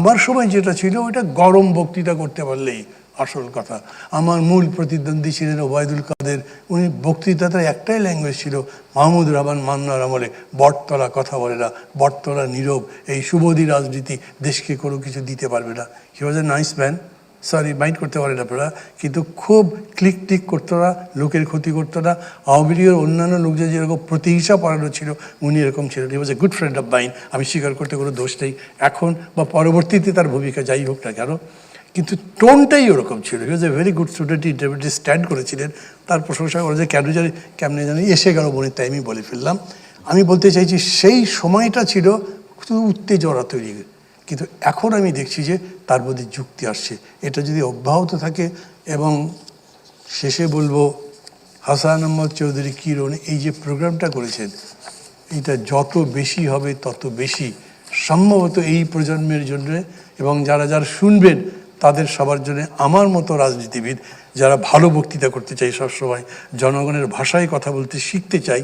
আমার সময় যেটা ছিল ওটা গরম বক্তৃতা করতে পারলেই আসল কথা। আমার মূল প্রতিদ্বন্দ্বী ছিলেন ওবায়দুল কাদের। উনি বক্তৃতাতে একটাই ল্যাঙ্গুয়েজ ছিল, মাহমুদ রহমান মান্নার আমলে বটতলা কথা বলে না, বটতলা নীরব, এই সুবোধী রাজনীতি দেশকে কোনো কিছু দিতে পারবে না। He was a nice man sorry mind করতে পারেন আপনারা, কিন্তু খুব ক্লিক টিক করতো না, লোকের ক্ষতি করতো না। আওয়ামী লীগের অন্যান্য লোকদের যেরকম প্রতিহিংসা পড়ানো ছিল, উনি এরকম ছিলেন। He was a good friend of mine আমি স্বীকার করতে কোনো দোষ নেই। এখন বা পরবর্তীতে তার ভূমিকা যাই হোক না কেন, কিন্তু টোনটাই ওরকম ছিল। He was a very good student intermediate stand করেছিলেন। তার প্রশংসা করে যে কেন জানি, কেমনে জানি এসে গেল মনে তাই আমি বলে ফেললাম। আমি বলতে চাইছি, সেই সময়টা ছিল উত্তেজনা তৈরি কিন্তু এখন আমি দেখছি যে তার মধ্যে যুক্তি আসছে। এটা যদি অব্যাহত থাকে এবং শেষে বলব, হাসান আহমদ চৌধুরী কিরণ এই যে প্রোগ্রামটা করেছেন, এটা যত বেশি হবে তত বেশি সম্ভবত এই প্রজন্মের জন্য এবং যারা যারা শুনবেন তাদের সবার জন্য আমার মতো রাজনীতিবিদ যারা ভালো বক্তৃতা করতে চাই সবসময়, জনগণের ভাষায় কথা বলতে শিখতে চাই